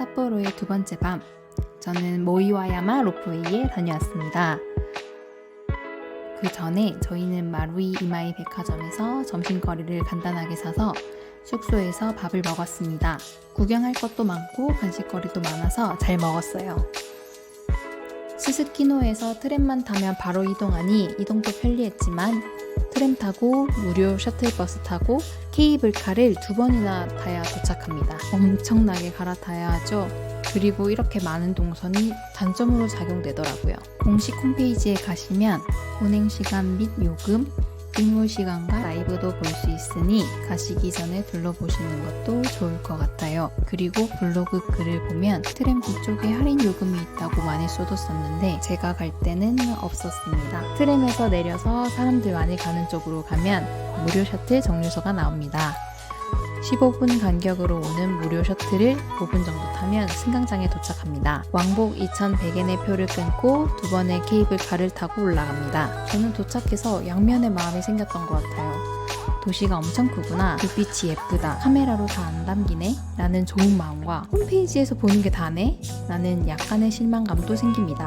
삿포로의 두 번째 밤. 저는 모이와야마 로프웨이에 다녀왔습니다. 그 전에 저희는 마루이 이마이 백화점에서 점심거리를 간단하게 사서 숙소에서 밥을 먹었습니다. 구경할 것도 많고 간식거리도 많아서 잘 먹었어요. 스스키노에서 트램만 타면 바로 이동하니 이동도 편리했지만 트램 타고 무료 셔틀버스 타고 케이블카를 두 번이나 타야 도착합니다. 엄청나게 갈아타야 하죠. 그리고 이렇게 많은 동선이 단점으로 작용되더라고요. 공식 홈페이지에 가시면 운행 시간 및 요금, 입무 시간과 라이브도 볼 수 있으니 가시기 전에 둘러보시는 것도 좋을 것 같아요. 그리고 블로그 글을 보면 트램 뒤쪽에 할인 요금이 있다고 많이 쏟았었는데 제가 갈 때는 없었습니다. 트램에서 내려서 사람들 많이 가는 쪽으로 가면 무료 셔틀 정류소가 나옵니다. 15분 간격으로 오는 무료 셔틀을 5분 정도 타면 승강장에 도착합니다. 왕복 2,100엔의 표를 끊고 두 번의 케이블카를 타고 올라갑니다. 저는 도착해서 양면의 마음이 생겼던 것 같아요. 도시가 엄청 크구나. 불빛이 예쁘다. 카메라로 다 안 담기네. 라는 좋은 마음과 홈페이지에서 보는 게 다네. 라는 약간의 실망감도 생깁니다.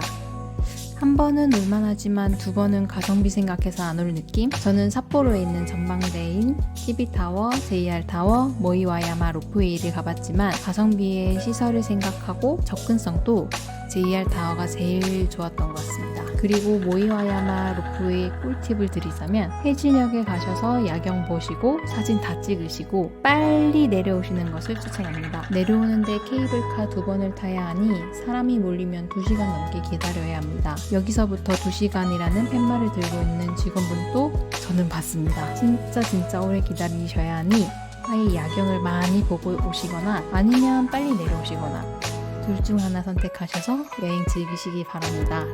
한 번은 올만하지만 두 번은 가성비 생각해서 안 올 느낌? 저는 삿포로에 있는 전망대인 TV타워, JR타워, 모이와야마 로프웨이를 가봤지만 가성비의 시설을 생각하고 접근성도 JR타워가 제일 좋았던 것 같습니다. 그리고 모이와야마 로프웨이 꿀팁을 드리자면 해진역에 가셔서 야경 보시고 사진 다 찍으시고 빨리 내려오시는 것을 추천합니다. 내려오는데 케이블카 두 번을 타야 하니 사람이 몰리면 2시간 넘게 기다려야 합니다. 여기서부터 2시간이라는 팻말을 들고 있는 직원분도 저는 봤습니다. 진짜 진짜 오래 기다리셔야 하니 아예 야경을 많이 보고 오시거나 아니면 빨리 내려오시거나 둘 중 하나 선택하셔서 여행 즐기시기 바랍니다.